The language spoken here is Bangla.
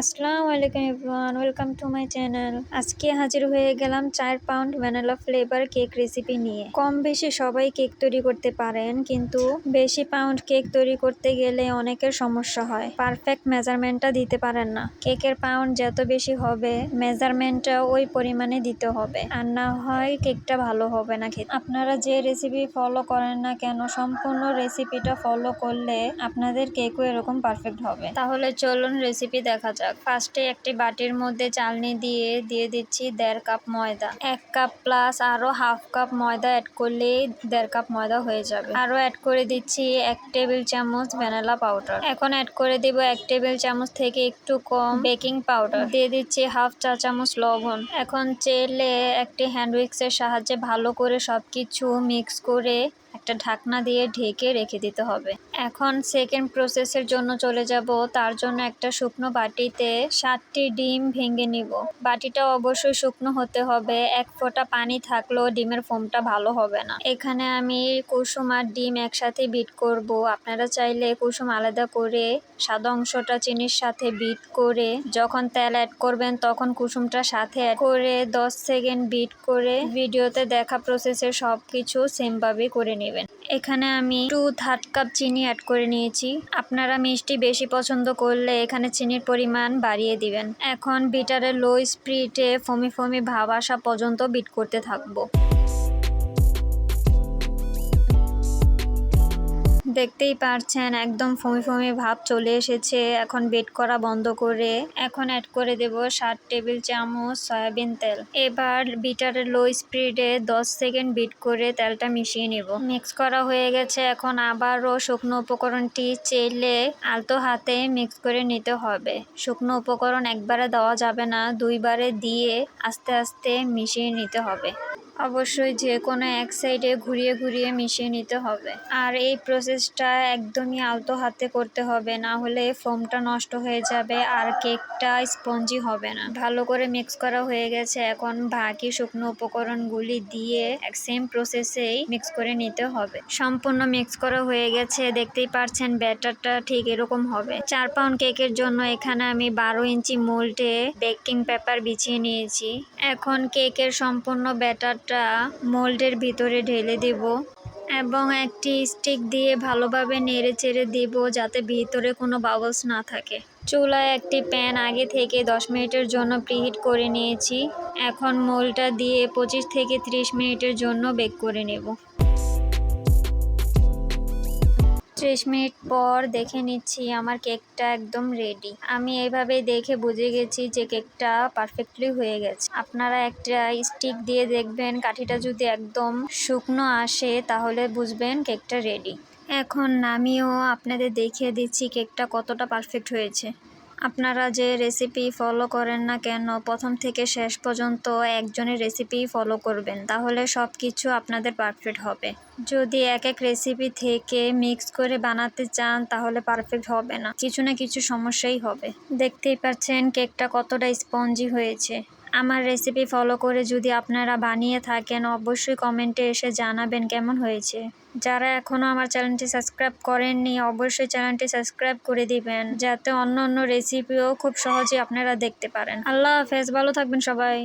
আসসালামু আলাইকুম everyone, welcome to my channel. আজকে হাজির হয়ে গেলাম চার pound vanilla flavour cake recipe নিয়ে। কম বেশি সবাই কেক তৈরি করতে পারেন, কিন্তু বেশি পাউন্ড কেক তৈরি করতে গেলে অনেকের সমস্যা হয়। পারফেক্ট মেজারমেন্টটা দিতে পারেন না। কেকের পাউন্ড যত বেশি হবে মেজারমেন্টটা ওই পরিমাণে দিতে হবে। আর না হয় কেকটা ভালো হবে না খেতে। আপনারা যে রেসিপি ফলো করেন না কেন, সম্পূর্ণ রেসিপিটা ফলো করলে আপনাদের কেকও এরকম পারফেক্ট হবে। তাহলে চলুন রেসিপি দেখা যাক। ফার্স্টে একটি বাটির মধ্যে চালনি দিয়ে দিয়ে দিচ্ছি দেড় কাপ ময়দা। এক কাপ প্লাস আরও হাফ কাপ ময়দা অ্যাড করলেই দেড় কাপ ময়দা হয়ে যাবে। আরও অ্যাড করে দিচ্ছি এক টেবিল চামচ ভ্যানিলা পাউডার এখন অ্যাড করে দিব এক টেবিল চামচ থেকে একটু কম বেকিং পাউডার দিয়ে দিচ্ছি হাফ চা চামচ লবণ। এখন চেলে একটি হ্যান্ড উইক্সের সাহায্যে ভালো করে সবকিছু মিক্স করে একটা ঢাকনা দিয়ে ঢেকে রেখে দিতে হবে। এখন সেকেন্ড প্রসেসের জন্য চলে যাব। তার জন্য একটা শুকনো বাটিতে সাতটি ডিম ভেঙে নিব। বাটিটা অবশ্যই শুকনো হতে হবে। এক ফোঁটা পানি থাকলেও ডিমের ফোমটা ভালো হবে না। এখানে আমি কুসুম আর ডিম একসাথে বিট করব। আপনারা চাইলে কুসুম আলাদা করে সাদা অংশটা চিনির সাথে বিট করে যখন তেল অ্যাড করবেন তখন কুসুমটা সাথে অ্যাড করে দশ সেকেন্ড বিট করে ভিডিওতে দেখা প্রসেসের সব কিছু সেমভাবে করে নেবেন। এখানে আমি টু থার্ড কাপ চিনি অ্যাড করে নিয়েছি। আপনারা মিষ্টি বেশি পছন্দ করলে এখানে চিনির পরিমাণ বাড়িয়ে দিবেন। এখন বিটারের লো স্প্রিটে ফমি ফমি ভাব আসা পর্যন্ত বিট করতে থাকব। দেখতেই পারছেন, একদম ফমি ফমি ভাব চলে এসেছে। এখন বেট করা বন্ধ করে, এখন অ্যাড করে দেব ষাট টেবিল চামচ সয়াবিন তেল। এবার বিটারের লো স্পিডে দশ সেকেন্ড বিট করে তেলটা মিশিয়ে নিব। মিক্স করা হয়ে গেছে, এখন আবারও শুকনো উপকরণটি চেলে আলতো হাতে মিক্স করে নিতে হবে। শুকনো উপকরণ একবারে দেওয়া যাবে না, দুইবারে দিয়ে আস্তে আস্তে মিশিয়ে নিতে হবে। অবশ্যই যে কোনো এক সাইডে ঘুরিয়ে ঘুরিয়ে মিশিয়ে নিতে হবে। আর এই প্রসেসটা একদমই আলতো হাতে করতে হবে, না হলে ফোমটা নষ্ট হয়ে যাবে আর কেকটা স্পঞ্জি হবে না। ভালো করে মিক্স করা হয়ে গেছে, এখন বাকি শুকনো উপকরণগুলি দিয়ে এক সেম প্রসেসেই মিক্স করে নিতে হবে। সম্পূর্ণ মিক্স করা হয়ে গেছে, দেখতেই পারছেন ব্যাটারটা ঠিক এরকম হবে। চার পাউন্ড কেকের জন্য এখানে আমি বারো ইঞ্চি মোল্টে বেকিং পেপার বিছিয়ে নিয়েছি। এখন কেকের সম্পূর্ণ ব্যাটার টা মোল্ডের ভিতরে ঢেলে দেব এবং একটি স্টিক দিয়ে ভালোভাবে নেড়ে চেড়ে দিব যাতে ভিতরে কোনো বাবলস না থাকে। চুলায় একটি প্যান আগে থেকে 10 মিনিটের জন্য প্রিহিট করে নিয়েছি। এখন মোলটা দিয়ে 25 থেকে 30 মিনিটের জন্য বেক করে নেব। ত্রিশ মিনিট পর দেখে নিচ্ছি আমার কেকটা একদম রেডি আমি এইভাবে দেখে বুঝে গেছি যে কেকটা পারফেক্টলি হয়ে গেছে। আপনারা একটা স্টিক দিয়ে দেখবেন, কাঠিটা যদি একদম শুকনো আসে তাহলে বুঝবেন কেকটা রেডি এখন আমিও আপনাদের দেখিয়ে দিচ্ছি কেকটা কতটা পারফেক্ট হয়েছে। আপনারা যে রেসিপি ফলো করেন না কেন, প্রথম থেকে শেষ পর্যন্ত একজনের রেসিপি ফলো করবেন, তাহলে সব কিছু আপনাদের পারফেক্ট হবে। যদি এক এক রেসিপি থেকে মিক্স করে বানাতে চান, তাহলে পারফেক্ট হবে না। কিছু না কিছু সমস্যাই হবে। দেখতেই পাচ্ছেন কেকটা কতটা স্পঞ্জি হয়েছে। আমার রেসিপি ফলো করে যদি আপনারা বানিয়ে থাকেন, অবশ্যই কমেন্টে এসে জানাবেন কেমন হয়েছে। যারা এখনও আমার চ্যানেলটি সাবস্ক্রাইব করেননি, অবশ্যই চ্যানেলটি সাবস্ক্রাইব করে দিবেন, যাতে অন্য অন্য রেসিপিও খুব সহজে আপনারা দেখতে পারেন। আল্লাহ হাফেজ, ভালো থাকবেন সবাই।